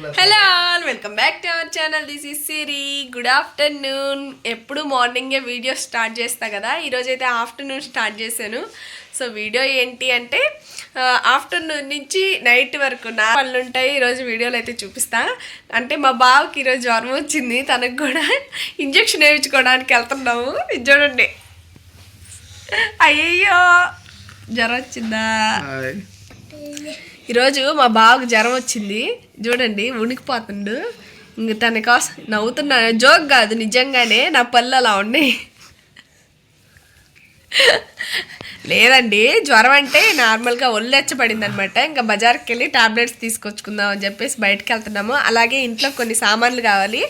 Hello all welcome back to our channel this is Siri good afternoon ఎప్పుడు మార్నింగే video start చేస్తా కదా? ఈరోజు అయితే ఆఫ్టర్నూన్ స్టార్ట్ చేశాను. సో వీడియో ఏంటి అంటే ఆఫ్టర్నూన్ నుంచి నైట్ వరకు నా పనులు ఉంటాయి. ఈరోజు వీడియోలు అయితే చూపిస్తా. అంటే మా బావకి ఈరోజు జ్వరం వచ్చింది. తనకు కూడా ఇంజక్షన్ వేయించుకోవడానికి వెళ్తున్నాము. చూడండి. అయ్యయ్యో జ్వరం వచ్చిందా? ఈరోజు మా బావకు జ్వరం వచ్చింది. చూడండి ఉనికిపోతుండు ఇంక తన కోసం నవ్వుతున్నా. జోక్ కాదు నిజంగానే నా పళ్ళు అలా ఉన్నాయి. లేదండి జ్వరం అంటే నార్మల్గా ఒళ్ళెచ్చబడింది అనమాట ఇంకా బజార్కి వెళ్ళి టాబ్లెట్స్ తీసుకొచ్చుకుందాం అని చెప్పేసి బయటకు వెళ్తున్నాము అలాగే ఇంట్లో కొన్ని సామాన్లు కావాలి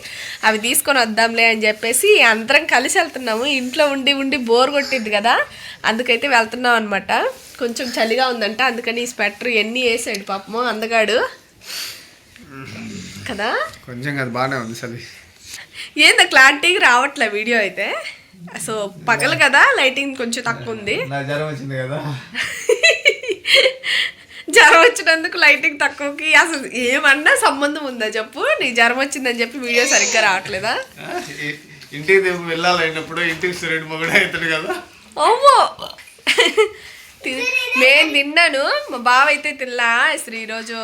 అవి తీసుకొని వద్దాంలే అని చెప్పేసి అందరం కలిసి వెళ్తున్నాము. ఇంట్లో ఉండి ఉండి బోర్ కొట్టింది కదా అందుకైతే వెళ్తున్నాం అనమాట కొంచెం చలిగా ఉందంట అందుకని ఈ స్వెటర్ ఎన్ని వేసాడు పాపము అందగాడు. కదా? కొంచెం అది బాగానే ఉంది చలి. ఏందో క్లారిటీగా రావట్లే వీడియో అయితే. సో పగలు కదా లైటింగ్ కొంచెం తక్కువ ఉంది. జ్వరం వచ్చింది కదా. జ్వరం వచ్చినందుకు లైటింగ్ తక్కువకి అసలు ఏమన్నా సంబంధం ఉందా చెప్పు? నీ జ్వరం వచ్చిందని చెప్పి వీడియో సరిగ్గా రావట్లేదా? ఇంటికి వెళ్ళాలన్నప్పుడు ఇంటికి సూర్యుడు మొగుడు అవుతాడు కదా. అమ్మో! నేను తిన్నాను మా బావ అయితే తినలా అసలు ఈరోజు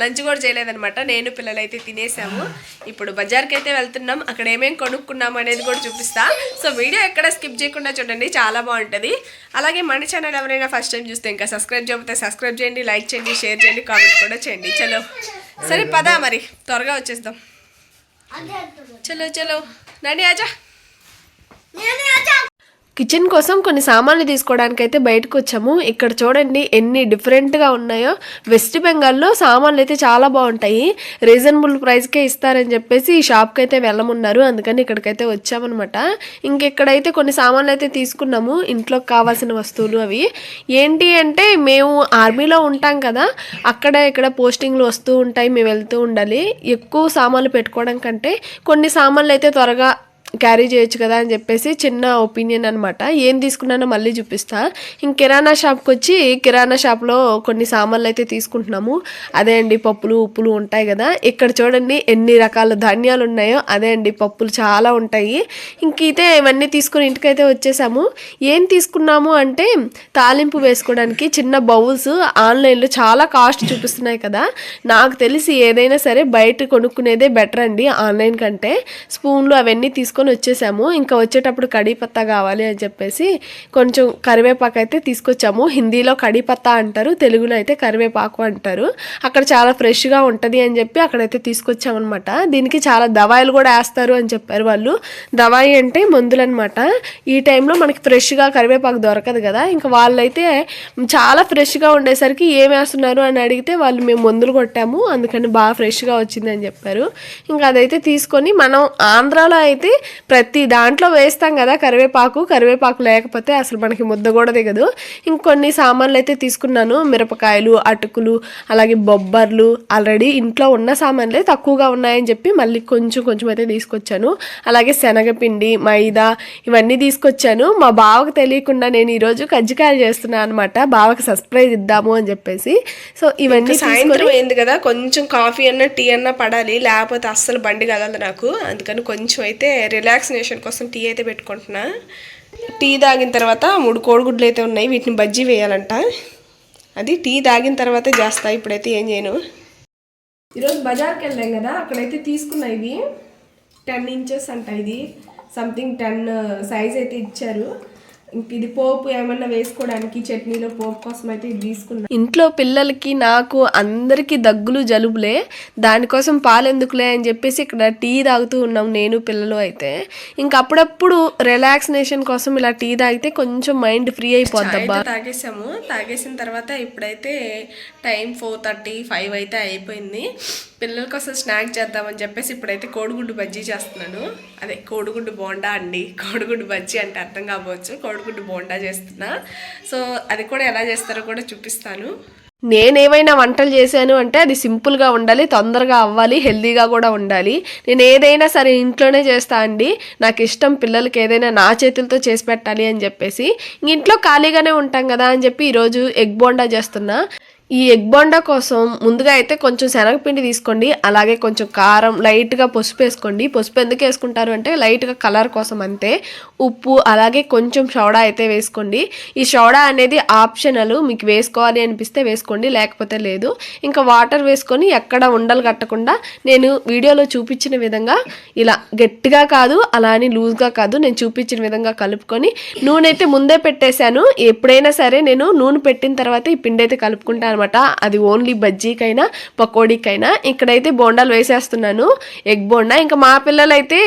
లంచ్ కూడా చేయలేదనమాట నేను పిల్లలు అయితే తినేసాము. ఇప్పుడు బజార్కి అయితే వెళ్తున్నాం. అక్కడ ఏమేమి కొనుక్కున్నాం అనేది కూడా చూపిస్తా. సో వీడియో ఎక్కడ స్కిప్ చేయకుండా చూడండి. చాలా బాగుంటుంది. అలాగే మన ఛానల్ ఎవరైనా ఫస్ట్ టైం చూస్తే ఇంకా సబ్స్క్రైబ్ చేయకపోతే సబ్స్క్రైబ్ చేయండి లైక్ చేయండి షేర్ చేయండి కామెంట్ కూడా చేయండి. చలో. సరే పదా మరి. త్వరగా వచ్చేద్దాం. చలో చలో. నాని ఆజా. కిచెన్ కోసం కొన్ని సామాన్లు తీసుకోవడానికి అయితే బయటకు వచ్చాము ఇక్కడ చూడండి ఎన్ని డిఫరెంట్గా ఉన్నాయో. వెస్ట్ బెంగాల్లో సామాన్లు అయితే చాలా బాగుంటాయి. రీజనబుల్ ప్రైస్కే ఇస్తారని చెప్పేసి ఈ షాప్కి అయితే వెళ్ళమున్నారు. అందుకని ఇక్కడికైతే వచ్చామన్నమాట. ఇంకెక్కడైతే కొన్ని సామాన్లు అయితే తీసుకున్నాము. ఇంట్లోకి కావాల్సిన వస్తువులు అవి. ఏంటి అంటే మేము ఆర్మీలో ఉంటాం కదా. అక్కడ ఇక్కడ పోస్టింగ్లు వస్తూ ఉంటాయి. మేము వెళ్తూ ఉండాలి. ఎక్కువ సామాన్లు పెట్టుకోవడం కంటే కొన్ని సామాన్లు అయితే త్వరగా క్యారీ చేయొచ్చు కదా అని చెప్పేసి చిన్న ఒపీనియన్ అనమాట ఏం తీసుకున్నానో మళ్ళీ చూపిస్తా. ఇంక కిరాణా షాప్కి వచ్చి కిరాణా షాప్లో కొన్ని సామాన్లు అయితే తీసుకుంటున్నాము. అదే అండి పప్పులు ఉప్పులు ఉంటాయి కదా. ఇక్కడ చూడండి ఎన్ని రకాల ధాన్యాలు ఉన్నాయో అదే అండి పప్పులు చాలా ఉంటాయి. ఇంకైతే ఇవన్నీ తీసుకుని ఇంటికైతే వచ్చేసాము. ఏం తీసుకున్నాము అంటే తాలింపు వేసుకోవడానికి చిన్న బౌల్స్ ఆన్లైన్లో చాలా కాస్ట్ చూపిస్తున్నాయి కదా. నాకు తెలిసి ఏదైనా సరే బయట కొనుక్కునేదే బెటర్ అండి ఆన్లైన్ కంటే. స్పూన్లు అవన్నీ తీసుకొని వచ్చేసాము. ఇంకా వచ్చేటప్పుడు కడీ పత్తా కావాలి అని చెప్పేసి కొంచెం కరివేపాకు అయితే తీసుకొచ్చాము. హిందీలో కడీ పత్తా అంటారు తెలుగులో అయితే కరివేపాకు అంటారు. అక్కడ చాలా ఫ్రెష్గా ఉంటుంది అని చెప్పి అక్కడైతే తీసుకొచ్చామన్నమాట. దీనికి చాలా దవాయిలు కూడా వేస్తారు అని చెప్పారు వాళ్ళు. దవాయి అంటే మందులు అనమాట ఈ టైంలో మనకి ఫ్రెష్గా కరివేపాకు దొరకదు కదా. ఇంకా వాళ్ళైతే చాలా ఫ్రెష్గా ఉండేసరికి ఏం వేస్తున్నారు అని అడిగితే వాళ్ళు మేము మందులు కొట్టాము. అందుకని బాగా ఫ్రెష్గా వచ్చింది అని చెప్పారు. ఇంకా అదైతే తీసుకొని మనం ఆంధ్రాలో అయితే ప్రతి దాంట్లో వేస్తాం కదా కరివేపాకు. కరివేపాకు లేకపోతే అసలు మనకి ముద్ద కూడా దిగదు. ఇంకొన్ని సామాన్లు అయితే తీసుకున్నాను. మిరపకాయలు అటుకులు అలాగే బొబ్బర్లు. ఆల్రెడీ ఇంట్లో ఉన్న సామాన్లే తక్కువగా ఉన్నాయని చెప్పి మళ్ళీ కొంచెం కొంచెం అయితే తీసుకొచ్చాను. అలాగే శనగపిండి మైదా ఇవన్నీ తీసుకొచ్చాను. మా బావకు తెలియకుండా నేను ఈరోజు కజ్జికాయలు చేస్తున్నాను అనమాట బావకి సర్ప్రైజ్ ఇద్దాము అని చెప్పేసి. సో ఇవన్నీ సాయంత్రం అయింది కదా కొంచెం కాఫీ అన్న టీ అన్న పడాలి. లేకపోతే అస్సలు బండి కదలదు నాకు. అందుకని కొంచెం అయితే రిలాక్సినేషన్ కోసం టీ అయితే పెట్టుకుంటున్నా. టీ తాగిన తర్వాత మూడు కోడిగుడ్లు అయితే ఉన్నాయి. వీటిని బజ్జీ వేయాలంట. అది టీ తాగిన తర్వాతే చేస్తా. ఇప్పుడైతే ఏం చేయను. ఈరోజు బజార్కి వెళ్ళాం కదా. అక్కడైతే తీసుకున్నా ఇది టెన్ ఇంచెస్ అంట ఇది. సంథింగ్ టెన్ సైజ్ అయితే ఇచ్చారు. ఇది పోపు ఏమన్నా వేసుకోవడానికి చట్నీలో పోపు కోసం అయితే ఇది తీసుకున్నా. ఇంట్లో పిల్లలకి నాకు అందరికీ దగ్గులు జలుబులే దానికోసం పాలు ఎందుకులే అని చెప్పేసి ఇక్కడ టీ తాగుతూ ఉన్నాం నేను పిల్లలు అయితే. ఇంక అప్పుడప్పుడు రిలాక్సినేషన్ కోసం ఇలా టీ తాగితే కొంచెం మైండ్ ఫ్రీ అయిపోద్దబ్బా తాగేసాము. తాగేసిన తర్వాత ఇప్పుడైతే టైం ఫోర్ థర్టీ ఫైవ్ అయితే అయిపోయింది. పిల్లల కోసం స్నాక్ చేద్దామని చెప్పేసి ఇప్పుడైతే కోడిగుడ్డు బజ్జీ చేస్తున్నాను. అదే కోడిగుడ్డు బోండా అండి. కోడిగుడ్డు బజ్జీ అంటే అర్థం కావచ్చు. కోడిగుడ్డు బోండా చేస్తున్నా. సో అది కూడా ఎలా చేస్తారో కూడా చూపిస్తాను. నేనేమైనా వంటలు చేశాను అంటే అది సింపుల్గా ఉండాలి తొందరగా అవ్వాలి హెల్దీగా కూడా ఉండాలి. నేను ఏదైనా సరే ఇంట్లోనే చేస్తా అండి. నాకు ఇష్టం పిల్లలకి ఏదైనా నా చేతులతో చేసి పెట్టాలి అని చెప్పేసి. ఇంట్లో ఖాళీగానే ఉంటాం కదా అని చెప్పి ఈరోజు ఎగ్ బోండా చేస్తున్నా. ఈ ఎగ్ బోండా కోసం ముందుగా అయితే కొంచెం శనగపిండి తీసుకోండి అలాగే కొంచెం కారం లైట్గా పసుపు వేసుకోండి. పసుపు ఎందుకు వేసుకుంటారు అంటే లైట్గా కలర్ కోసం అంతే. ఉప్పు అలాగే కొంచెం సోడా అయితే వేసుకోండి. ఈ సోడా అనేది ఆప్షనల్ మీకు వేసుకోవాలి అనిపిస్తే వేసుకోండి లేకపోతే లేదు. ఇంకా వాటర్ వేసుకొని ఎక్కడ ఉండలు కట్టకుండా నేను వీడియోలో చూపించిన విధంగా ఇలా గట్టిగా కాదు అలా అని లూజ్గా కాదు నేను చూపించిన విధంగా కలుపుకొని నూనె అయితే ముందే పెట్టేశాను. ఎప్పుడైనా సరే నేను నూనె పెట్టిన తర్వాత ఈ పిండి అయితే కలుపుకుంటాను అనమాట అది ఓన్లీ బజ్జీకైనా పకోడీకైనా. ఇక్కడైతే బోండాలు వేసేస్తున్నాను. ఎగ్ బోండా. ఇంకా మా పిల్లలు అయితే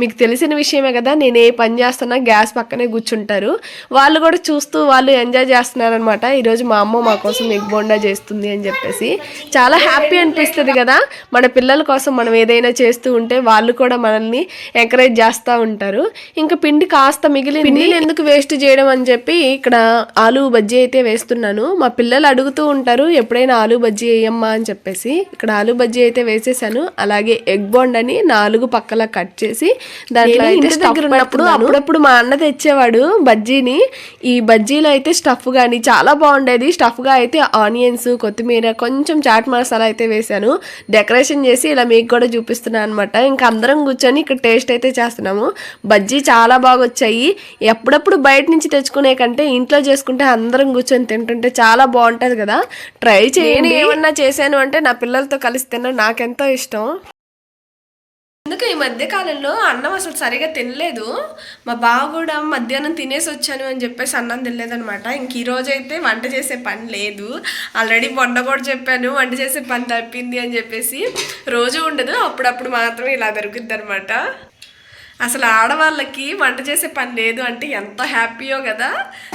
మీకు తెలిసిన విషయమే కదా నేను ఏ పని చేస్తున్నా గ్యాస్ పక్కనే కూర్చుంటారు. వాళ్ళు కూడా చూస్తూ వాళ్ళు ఎంజాయ్ చేస్తున్నారనమాట ఈరోజు మా అమ్మ మా కోసం ఎగ్ బోండా చేస్తుంది అని చెప్పేసి. చాలా హ్యాపీ అనిపిస్తుంది కదా మన పిల్లల కోసం మనం ఏదైనా చేస్తూ ఉంటే వాళ్ళు కూడా మనల్ని ఎంకరేజ్ చేస్తూ ఉంటారు. ఇంకా పిండి కాస్త మిగిలి పిండిని ఎందుకు వేస్ట్ చేయడం అని చెప్పి ఇక్కడ ఆలు బజ్జీ అయితే వేస్తున్నాను. మా పిల్లలు అడుగుతూ ఉంటారు ఎప్పుడైనా ఆలు బజ్జీ వేయమ్మా అని చెప్పేసి. ఇక్కడ ఆలు బజ్జీ అయితే వేసేసాను. అలాగే ఎగ్ బోండ్ అని నాలుగు పక్కల కట్ చేసి దాంట్లో అయితే దగ్గర ఉన్నప్పుడు అప్పుడప్పుడు మా అన్న తెచ్చేవాడు బజ్జీని. ఈ బజ్జీలో అయితే స్టఫ్ కానీ చాలా బాగుండేది. స్టఫ్గా అయితే ఆనియన్స్ కొత్తిమీర కొంచెం చాట్ మసాలా అయితే వేసాను. డెకరేషన్ చేసి ఇలా మీకు కూడా చూపిస్తున్నాను అనమాట ఇంకా అందరం కూర్చొని ఇక్కడ టేస్ట్ అయితే చేస్తున్నాము. బజ్జీ చాలా బాగా వచ్చాయి. ఎప్పుడప్పుడు బయట నుంచి తెచ్చుకునే కంటే ఇంట్లో చేసుకుంటే అందరం కూర్చొని తింటుంటే చాలా బాగుంటది కదా. ట్రై చేయండి. ఏమన్నా చేశాను అంటే నా పిల్లలతో కలిసి తినడం నాకెంతో ఇష్టం. ఎందుకు ఈ మధ్య కాలంలో అన్నం అసలు సరిగా తినలేదు? మా బావ కూడా మధ్యాహ్నం తినేసి వచ్చాను అని చెప్పేసి అన్నం తినలేదనమాట ఇంక ఈ రోజు అయితే వంట చేసే పని లేదు. ఆల్రెడీ మొన్న కూడా చెప్పాను వంట చేసే పని తప్పింది అని చెప్పేసి రోజు ఉండదు. అప్పుడప్పుడు మాత్రం ఇలా దొరుకుద్ది అనమాట అసలు ఆడవాళ్ళకి వంట చేసే పని లేదు అంటే ఎంత హ్యాపీయో కదా.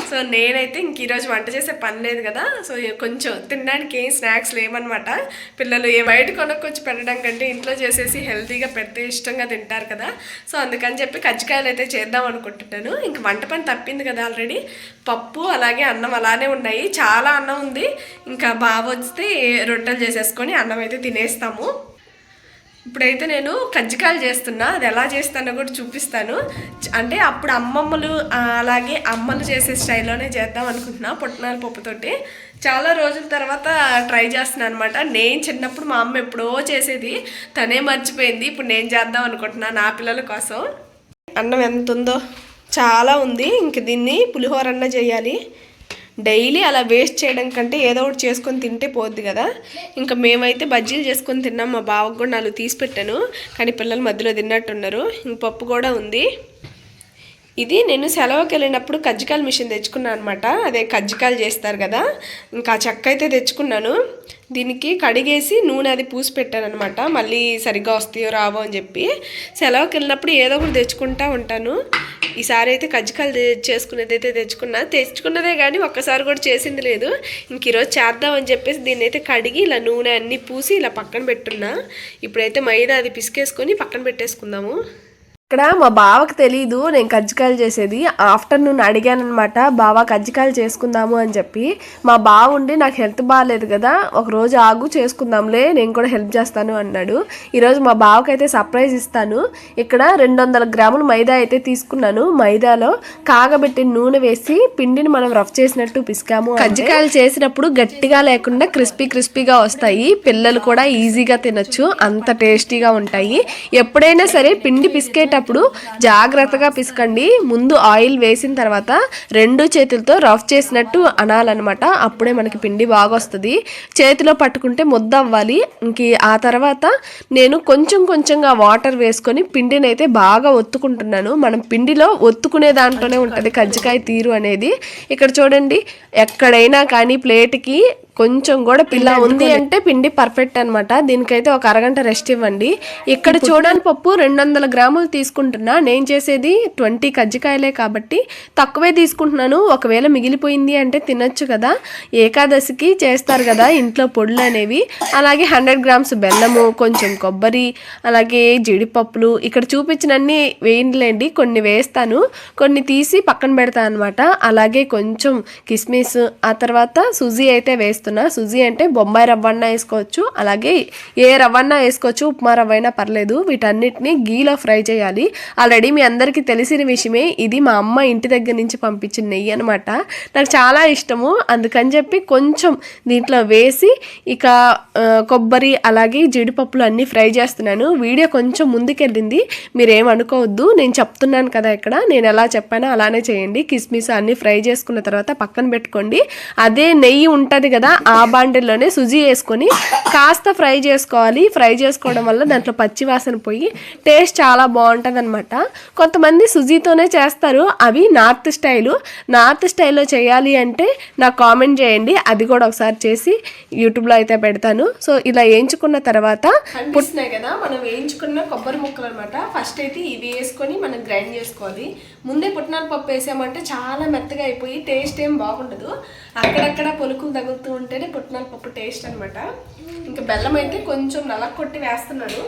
సో నేనైతే ఇంక ఈరోజు వంట చేసే పని లేదు కదా. సో కొంచెం తినడానికి ఏం స్నాక్స్ లేవన్నమాట. పిల్లలు ఏ బయట కొనుక్కొచ్చి పెట్టడం కంటే ఇంట్లో చేసేసి హెల్తీగా పెడితే ఇష్టంగా తింటారు కదా. సో అందుకని చెప్పి కజ్జికాయలు అయితే చేద్దాం అనుకుంటున్నాను. ఇంక వంట పని తప్పింది కదా ఆల్రెడీ. పప్పు అలాగే అన్నం అలానే ఉన్నాయి. చాలా అన్నం ఉంది. ఇంకా బాగా వస్తే రొట్టెలు చేసేసుకొని అన్నం అయితే తినేస్తాము. ఇప్పుడైతే నేను కజ్జికాయలు చేస్తున్నా. అది ఎలా చేస్తానో కూడా చూపిస్తాను. అంటే అప్పుడు అమ్మమ్మలు అలాగే అమ్మలు చేసే స్టైల్లోనే చేద్దాం అనుకుంటున్నా పుట్నాల పప్పుతోటి. చాలా రోజుల తర్వాత ట్రై చేస్తున్నాను అనమాట నేను చిన్నప్పుడు మా అమ్మ ఎప్పుడో చేసేది. తనే మర్చిపోయింది. ఇప్పుడు నేను చేద్దాం అనుకుంటున్నా నా పిల్లల కోసం. అన్నం ఎంత ఉందో చాలా ఉంది. ఇంక దీన్ని పులిహోర అన్న చేయాలి. డైలీ అలా వేస్ట్ చేయడం కంటే ఏదో ఒకటి చేసుకొని తింటే పోద్ది కదా. ఇంకా మేమైతే బజ్జీలు చేసుకొని తిన్నాం మా బావకు కూడా నాలుగు తీసి పెట్టాను. కానీ పిల్లలు మధ్యలో తిన్నట్టున్నారు. ఇంక పప్పు కూడా ఉంది. ఇది నేను సెలవుకి వెళ్ళినప్పుడు కజ్జికాయలు మిషన్ తెచ్చుకున్నాను అనమాట అదే కజ్జికాయలు చేస్తారు కదా. ఇంకా చెక్క అయితే తెచ్చుకున్నాను. దీనికి కడిగేసి నూనె అది పూసి పెట్టాను అనమాట మళ్ళీ సరిగ్గా వస్తాయో రావో అని చెప్పి సెలవుకి వెళ్ళినప్పుడు ఏదో ఒకటి తెచ్చుకుంటా ఉంటాను. ఈసారి అయితే కజ్జికాయలు చేసుకునేది అయితే తెచ్చుకున్నా. తెచ్చుకున్నదే కానీ ఒక్కసారి కూడా చేసింది లేదు. ఇంక ఈరోజు చేద్దామని చెప్పేసి దీన్ని అయితే కడిగి ఇలా నూనె అన్నీ పూసి ఇలా పక్కన పెట్టున్నా. ఇప్పుడైతే మైదా అది పిసికేసుకొని పక్కన పెట్టేసుకుందాము. ఇక్కడ మా బావకు తెలీదు నేను కజ్జికాయలు చేసేది. ఆఫ్టర్నూన్ అడిగాను అనమాట బావ కజ్జికాయలు చేసుకుందాము అని చెప్పి. మా బావ ఉండి నాకు హెల్త్ బాగాలేదు కదా ఒక రోజు ఆగు చేసుకుందాంలే నేను కూడా హెల్ప్ చేస్తాను అన్నాడు. ఈరోజు మా బావకైతే సర్ప్రైజ్ ఇస్తాను. ఇక్కడ రెండు వందల గ్రాములు మైదా అయితే తీసుకున్నాను. మైదాలో కాగబెట్టిన నూనె వేసి పిండిని మనం రఫ్ చేసినట్టు పిసికాము కజ్జికాయలు చేసినప్పుడు గట్టిగా లేకుండా క్రిస్పీ క్రిస్పీగా వస్తాయి. పిల్లలు కూడా ఈజీగా తినొచ్చు. అంత టేస్టీగా ఉంటాయి. ఎప్పుడైనా సరే పిండి పిసికేటప్పుడు జాగ్రత్తగా పిసకండి. ముందు ఆయిల్ వేసిన తర్వాత రెండు చేతులతో రఫ్ చేసినట్టు అనాలన్నమాట. అప్పుడే మనకి పిండి బాగా వస్తుంది చేతిలో పట్టుకుంటే ముద్ద అవ్వాలి. ఇంక ఆ తర్వాత నేను కొంచెం కొంచెంగా వాటర్ వేసుకొని పిండిని అయితే బాగా ఒత్తుకుంటున్నాను. మనం పిండిలో ఒత్తుకునే దాంట్లోనే ఉంటుంది. కజ్జికాయ తీరు అనేది. ఇక్కడ చూడండి ఎక్కడైనా కానీ ప్లేట్కి కొంచెం కూడా పిల్ల ఉంది అంటే పిండి పర్ఫెక్ట్ అన్నమాట. దీనికైతే ఒక అరగంట రెస్ట్ ఇవ్వండి. ఇక్కడ చూడని పప్పు రెండు వందల గ్రాములు తీసుకుంటున్నా. నేను చేసేది ట్వంటీ కజ్జికాయలే కాబట్టి తక్కువే తీసుకుంటున్నాను. ఒకవేళ మిగిలిపోయింది అంటే తినొచ్చు కదా. ఏకాదశికి చేస్తారు కదా ఇంట్లో పొడులు అనేవి. అలాగే హండ్రెడ్ గ్రామ్స్ బెల్లము కొంచెం కొబ్బరి అలాగే జీడిపప్పులు. ఇక్కడ చూపించినన్ని వేయండిలేండి. కొన్ని వేస్తాను. కొన్ని తీసి పక్కన పెడతాను అనమాట అలాగే కొంచెం కిస్మిస్ ఆ తర్వాత సుజీ అయితే వేస్తున్నాను వేస్తున్నా సుజీ అంటే బొంబాయి రవ్వన్న వేసుకోవచ్చు అలాగే ఏ రవ్వన్న వేసుకోవచ్చు ఉప్మా రవ్వ అయినా పర్లేదు. వీటన్నిటిని గీలో ఫ్రై చేయాలి. ఆల్రెడీ మీ అందరికీ తెలిసిన విషయమే ఇది మా అమ్మ ఇంటి దగ్గర నుంచి పంపించిన నెయ్యి అనమాట నాకు చాలా ఇష్టము. అందుకని చెప్పి కొంచెం దీంట్లో వేసి ఇక కొబ్బరి అలాగే జీడిపప్పులు అన్నీ ఫ్రై చేస్తున్నాను. వీడియో కొంచెం ముందుకెళ్ళింది. మీరేమనుకోవద్దు. నేను చెప్తున్నాను కదా ఇక్కడ. నేను ఎలా చెప్పానో అలానే చేయండి. కిస్మిస్ అన్నీ ఫ్రై చేసుకున్న తర్వాత పక్కన పెట్టుకోండి. అదే నెయ్యి ఉంటుంది కదా ఆ బాండిల్లోనే సుజీ వేసుకొని కాస్త ఫ్రై చేసుకోవాలి. ఫ్రై చేసుకోవడం వల్ల దాంట్లో పచ్చి వాసన పోయి టేస్ట్ చాలా బాగుంటుంది అనమాట కొంతమంది సుజీతోనే చేస్తారు. అవి నార్త్ స్టైలు. నార్త్ స్టైల్లో చేయాలి అంటే నాకు కామెంట్ చేయండి. అది కూడా ఒకసారి చేసి యూట్యూబ్లో అయితే పెడతాను. సో ఇలా వేయించుకున్న తర్వాత పుట్టినాయి కదా మనం వేయించుకున్న కొబ్బరి ముక్కలు అనమాట ఫస్ట్ అయితే ఇవి వేసుకొని మనం గ్రైండ్ చేసుకోవాలి. ముందే పుట్నాల పప్పు వేసామంటే చాలా మెత్తగా అయిపోయి టేస్ట్ ఏం బాగుండదు. అక్కడక్కడ పొలుకులు తగులుతూ ఉంటేనే పుట్నాల పప్పు టేస్ట్ అనమాట ఇంకా బెల్లం అయితే కొంచెం నలగొట్టి వేస్తున్నాను.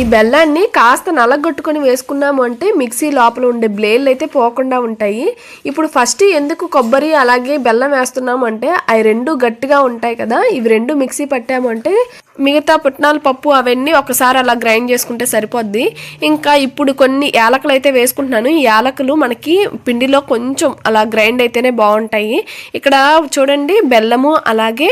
ఈ బెల్లాన్ని కాస్త నలగొట్టుకొని వేసుకున్నాము అంటే మిక్సీ లోపల ఉండే బ్లేడ్లు అయితే పోకుండా ఉంటాయి. ఇప్పుడు ఫస్ట్ ఎందుకు కొబ్బరి అలాగే బెల్లం వేస్తున్నాము అంటే అవి రెండు గట్టిగా ఉంటాయి కదా ఇవి రెండు మిక్సీ పట్టాము అంటే మిగతా పుట్నాల పప్పు అవన్నీ ఒకసారి అలా గ్రైండ్ చేసుకుంటే సరిపోద్ది. ఇంకా ఇప్పుడు కొన్ని యాలకులు అయితే వేసుకుంటున్నాను. ఈ యాలకులు మనకి పిండిలో కొంచెం అలా గ్రైండ్ అయితేనే బాగుంటాయి. ఇక్కడ చూడండి బెల్లము అలాగే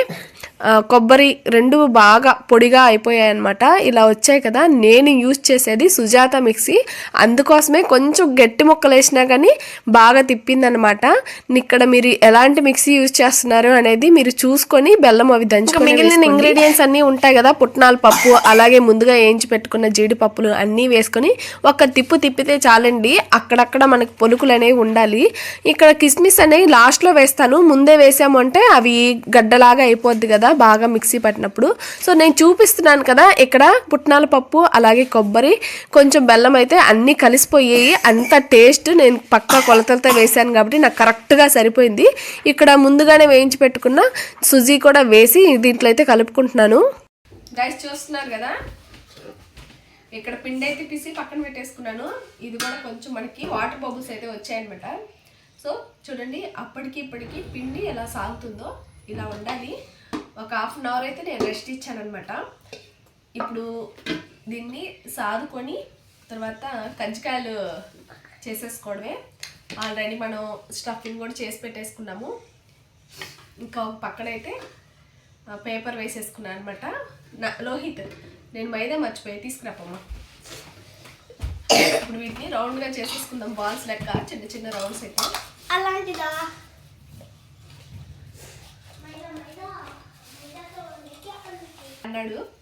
కొబ్బరి రెండు బాగా పొడిగా అయిపోయాయి అనమాట ఇలా వచ్చాయి కదా నేను యూజ్ చేసేది సుజాత మిక్సీ. అందుకోసమే కొంచెం గట్టి ముక్కలు వేసినా కానీ బాగా తిప్పిందనమాట ఇక్కడ మీరు ఎలాంటి మిక్సీ యూజ్ చేస్తున్నారు అనేది మీరు చూసుకొని బెల్లం అవి దంచుకొని మిగిలిన ఇంగ్రీడియంట్స్ అన్నీ ఉంటాయి కదా పుట్నాల పప్పు అలాగే ముందుగా వేయించి పెట్టుకున్న జీడిపప్పులు అన్నీ వేసుకొని ఒక తిప్పు తిప్పితే చాలండి. అక్కడక్కడ మనకు పొలుకులు అనేవి ఉండాలి. ఇక్కడ కిస్మిస్ అనేవి లాస్ట్లో వేస్తాను ముందే వేసాము అంటే అవి గడ్డలాగా అయిపోద్ది కదా. బాగా మిక్సీ పట్టినప్పుడు. సో నేను చూపిస్తున్నాను కదా ఇక్కడ పుట్నాల పప్పు అలాగే కొబ్బరి కొంచెం బెల్లం అయితే అన్నీ కలిసిపోయాయి. అంత టేస్ట్ నేను పక్కా కొలతలతో వేసాను కాబట్టి నాకు కరెక్ట్గా సరిపోయింది. ఇక్కడ ముందుగానే వేయించి పెట్టుకున్న సుజీ కూడా వేసి దీంట్లో అయితే కలుపుకుంటున్నాను. గైస్ చూస్తున్నారు కదా? ఇక్కడ పిండి అయితే తీసి పక్కన పెట్టేసుకున్నాను. ఇది కూడా కొంచెం మనకి వాటర్ బబుల్స్ అయితే వచ్చాయన్నమాట. సో చూడండి అప్పటికి ఇప్పటికి పిండి ఎలా సాగుతుందో ఇలా ఉండాలి. ఒక హాఫ్ అన్ అవర్ అయితే నేను రెస్ట్ ఇచ్చాను అనమాట ఇప్పుడు దీన్ని సాదుకొని తర్వాత కజ్జికాయలు చేసేసుకోవడమే. ఆల్రెడీ మనం స్టఫింగ్ కూడా చేసి పెట్టేసుకున్నాము. ఇంకా ఒక పక్కనైతే పేపర్ వేసేసుకున్నాను అనమాట నా లోహిత్ నేను మైదా మర్చిపోయి తీసుకురాపమ్మా. ఇప్పుడు వీటిని రౌండ్గా చేసేసుకుందాం. బాల్స్ లెక్క చిన్న చిన్న రౌండ్స్ అయితే. అలాంటిదా? అన్నాడు.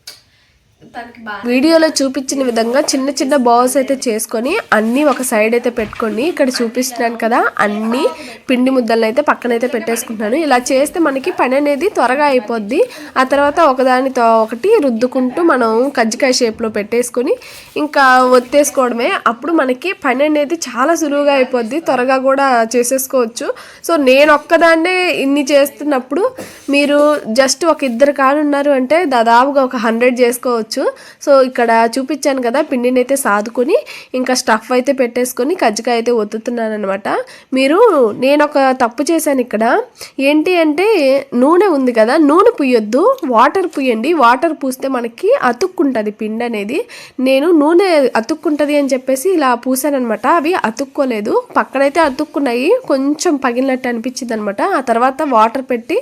వీడియోలో చూపించిన విధంగా చిన్న చిన్న బౌల్స్ అయితే చేసుకొని అన్నీ ఒక సైడ్ అయితే పెట్టుకొని ఇక్కడ చూపిస్తున్నాను కదా అన్ని పిండి ముద్దలను అయితే పక్కనైతే పెట్టేసుకుంటున్నాను. ఇలా చేస్తే మనకి పని అనేది త్వరగా అయిపోద్ది. ఆ తర్వాత ఒకదానితో ఒకటి రుద్దుకుంటూ మనం కజ్జికాయ షేప్లో పెట్టేసుకొని ఇంకా ఒత్తేసుకోవడమే. అప్పుడు మనకి పని అనేది చాలా సులువుగా అయిపోద్ది త్వరగా కూడా చేసేసుకోవచ్చు. సో నేను ఒక్కదాన్నే ఇన్ని చేస్తున్నప్పుడు మీరు జస్ట్ ఒక ఇద్దరు కానున్నారు అంటే దాదాపుగా ఒక హండ్రెడ్ చేసుకోవచ్చు. సో ఇక్కడ చూపించాను కదా పిండిని అయితే సాదుకొని ఇంకా స్టఫ్ అయితే పెట్టేసుకొని కజ్జికాయ అయితే ఒత్తుతున్నాను అనమాట మీరు నేను ఒక తప్పు చేశాను ఇక్కడ. ఏంటి అంటే నూనె ఉంది కదా నూనె పుయ్యొద్దు వాటర్ పుయ్యండి వాటర్ పూస్తే మనకి అతుక్కుంటుంది పిండి అనేది. నేను నూనె అతుక్కుంటుంది అని చెప్పేసి ఇలా పూసానమాట అవి అతుక్కోలేదు. పక్కనైతే అతుక్కున్నాయి కొంచెం పగిలినట్టు అనిపించింది అనమాట ఆ తర్వాత వాటర్ పెట్టి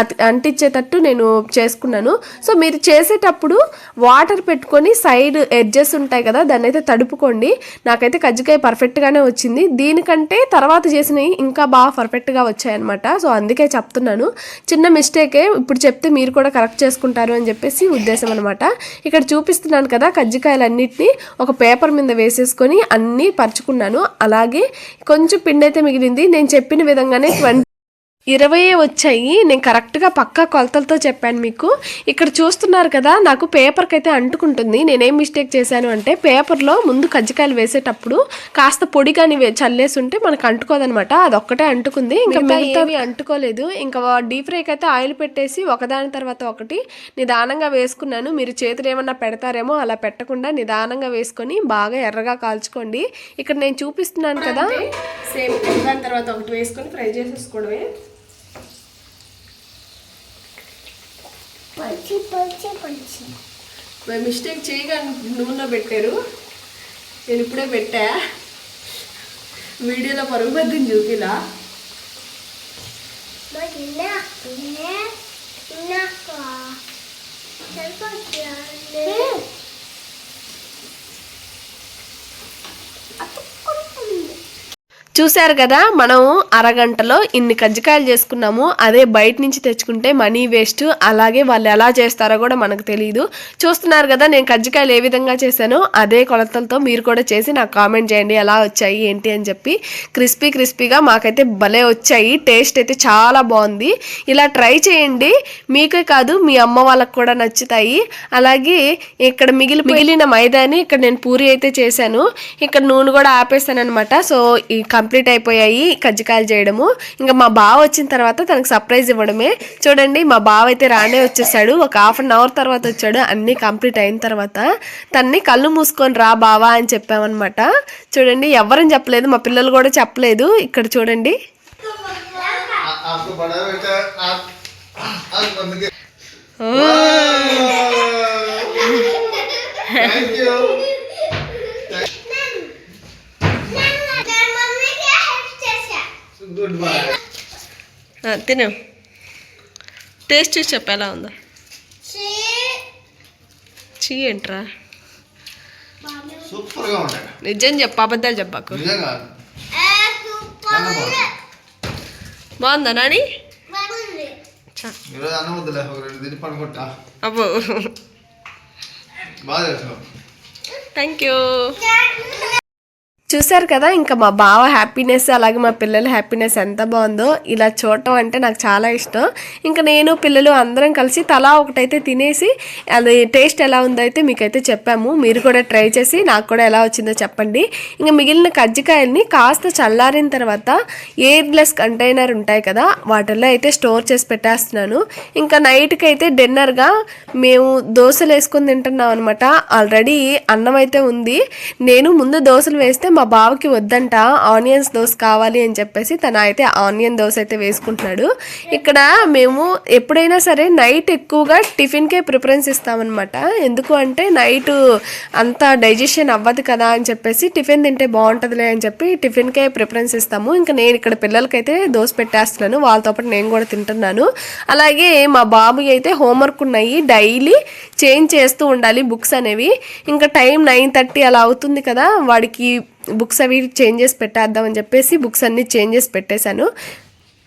అతి అంటించేటట్టు నేను చేసుకున్నాను. సో మీరు చేసేటప్పుడు వాటర్ పెట్టుకొని సైడ్ ఎడ్జెస్ ఉంటాయి కదా దాన్ని అయితే తడుపుకోండి. నాకైతే కజ్జికాయ పర్ఫెక్ట్గానే వచ్చింది. దీనికంటే తర్వాత చేసినవి ఇంకా బాగా పర్ఫెక్ట్గా వచ్చాయన్నమాట. సో అందుకే చెప్తున్నాను. చిన్న మిస్టేకే ఇప్పుడు చెప్తే మీరు కూడా కరెక్ట్ చేసుకుంటారు అని చెప్పేసి ఉద్దేశం అనమాట ఇక్కడ చూపిస్తున్నాను కదా కజ్జికాయలన్నింటినీ. ఒక పేపర్ మీద వేసేసుకొని అన్నీ పరుచుకున్నాను. అలాగే కొంచెం పిండి అయితే మిగిలింది. నేను చెప్పిన విధంగానే ట్వంటీ ఇరవై వచ్చాయి. నేను కరెక్ట్గా పక్కా కొలతలతో చెప్పాను మీకు. ఇక్కడ చూస్తున్నారు కదా నాకు పేపర్కి అయితే అంటుకుంటుంది. నేనేం మిస్టేక్ చేశాను అంటే పేపర్లో ముందు కజ్జికాయలు వేసేటప్పుడు కాస్త పొడి కానీ చల్లేసి ఉంటే మనకు అంటుకోదనమాట. అదొక్కటే అంటుకుంది. ఇంకా మిగతా అంటుకోలేదు. ఇంకా డీప్ ఫ్రైకి అయితే ఆయిల్ పెట్టేసి ఒకదాని తర్వాత ఒకటి నిదానంగా వేసుకున్నాను. మీరు చేతులు ఏమన్నా పెడతారేమో అలా పెట్టకుండా నిదానంగా వేసుకొని బాగా ఎర్రగా కాల్చుకోండి. ఇక్కడ నేను చూపిస్తున్నాను కదా. సేమ్ దాని తర్వాత ఒకటి వేసుకొని ఫ్రై చేసేసుకోవడమే. మిస్టేక్ చేయగా నూనెలో పెట్టారు నేను ఇప్పుడే పెట్టా వీడియోలో పరుగుబద్దని చూపిలా నాకు సరిపోతుంది చూశారు కదా మనం అరగంటలో ఇన్ని కజ్జికాయలు చేసుకున్నాము అదే బయట నుంచి తెచ్చుకుంటే మనీ వేస్ట్ అలాగే వాళ్ళు ఎలా చేస్తారో కూడా మనకు తెలియదు చూస్తున్నారు కదా నేను కజ్జికాయలు ఏ విధంగా చేశానో అదే కొలతలతో మీరు కూడా చేసి నాకు కామెంట్ చేయండి ఎలా వచ్చాయి ఏంటి అని చెప్పి. క్రిస్పీ క్రిస్పీగా మాకైతే భలే వచ్చాయి టేస్ట్ అయితే చాలా బాగుంది. ఇలా ట్రై చేయండి మీకే కాదు మీ అమ్మ వాళ్ళకి కూడా నచ్చుతాయి. అలాగే ఇక్కడ మిగిలి మిగిలిన మైదాని ఇక్కడ నేను పూరి అయితే చేశాను. ఇక్కడ నూనె కూడా ఆపేసాను అనమాట సో ఈ కంప్లీట్ అయిపోయాయి కజ్జికాయలు చేయడము ఇంకా మా బావ వచ్చిన తర్వాత తనకు సర్ప్రైజ్ ఇవ్వడమే చూడండి మా బావ అయితే రానే వచ్చేసాడు ఒక హాఫ్ అన్ అవర్ తర్వాత వచ్చాడు అన్నీ కంప్లీట్ అయిన తర్వాత తన్ని కళ్ళు మూసుకొని రా బావా అని చెప్పామన్నమాట చూడండి ఎవరని చెప్పలేదు మా పిల్లలు కూడా చెప్పలేదు ఇక్కడ చూడండి Thank you. తిను. టేస్ట్ చూసి చెప్పు ఎలా ఉందో. చీ. ఏంట్రా? సూపర్గా ఉంటాయి నిజం చెప్పు అబద్ధాలు చెప్పాకు. బాగుంది. నాని? అబ్బో. థ్యాంక్ యూ చూశారు కదా ఇంకా మా బావ హ్యాపీనెస్ అలాగే మా పిల్లల హ్యాపీనెస్ ఎంత బాగుందో ఇలా చూడటం అంటే నాకు చాలా ఇష్టం. ఇంకా నేను పిల్లలు అందరం కలిసి తలా ఒకటైతే తినేసి అది టేస్ట్ ఎలా ఉందో అయితే మీకైతే చెప్పాము. మీరు కూడా ట్రై చేసి నాకు కూడా ఎలా వచ్చిందో చెప్పండి. ఇంకా మిగిలిన కజ్జికాయల్ని కాస్త చల్లారిన తర్వాత ఎయిర్లెస్ కంటైనర్ ఉంటాయి కదా వాటిల్లో అయితే స్టోర్ చేసి పెట్టేస్తున్నాను. ఇంకా నైట్కి అయితే డిన్నర్గా మేము దోశలు వేసుకొని తింటున్నాం అనమాట ఆల్రెడీ అన్నం అయితే ఉంది. నేను ముందు దోశలు వేస్తే మా బావకి వద్దంట ఆనియన్స్ దోశ కావాలి అని చెప్పేసి తను అయితే ఆనియన్ దోశ అయితే వేసుకుంటున్నాడు. ఇక్కడ మేము ఎప్పుడైనా సరే నైట్ ఎక్కువగా టిఫిన్కే ప్రిఫరెన్స్ ఇస్తామన్నమాట. ఎందుకు అంటే నైట్ అంత డైజెషన్ అవ్వదు కదా అని చెప్పేసి టిఫిన్ తింటే బాగుంటుందిలే అని చెప్పి టిఫిన్కే ప్రిఫరెన్స్ ఇస్తాము. ఇంకా నేను ఇక్కడ పిల్లలకైతే దోశ పెట్టేస్తున్నాను. వాళ్ళతో పాటు నేను కూడా తింటున్నాను. అలాగే మా బాబుకి అయితే హోంవర్క్ ఉన్నాయి. డైలీ చేంజ్ చేస్తూ ఉండాలి బుక్స్ అనేవి. ఇంకా టైం నైన్ థర్టీ అలా అవుతుంది కదా వాడికి బుక్స్ అవి చేంజ్ చేసి పెట్టేద్దామని చెప్పేసి బుక్స్ అన్ని చేంజ్ చేసి పెట్టేశాను.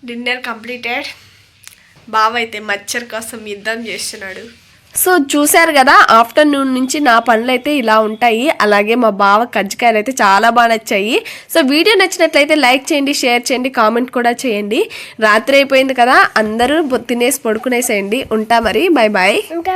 Dinner completed. బావ అయితే మచ్చర్ కోసం యుద్ధం చేస్తున్నాడు. సో చూశారు కదా ఆఫ్టర్నూన్ నుంచి నా పనులు అయితే ఇలా ఉంటాయి. అలాగే మా బావ కజ్జికాయలు అయితే చాలా బాగా నచ్చాయి. సో వీడియో నచ్చినట్లయితే లైక్ చేయండి షేర్ చేయండి కామెంట్ కూడా చేయండి. రాత్రి అయిపోయింది కదా అందరూ తినేసి పడుకునేసేయండి. ఉంటా మరి బాయ్ బాయ్ ఉంటా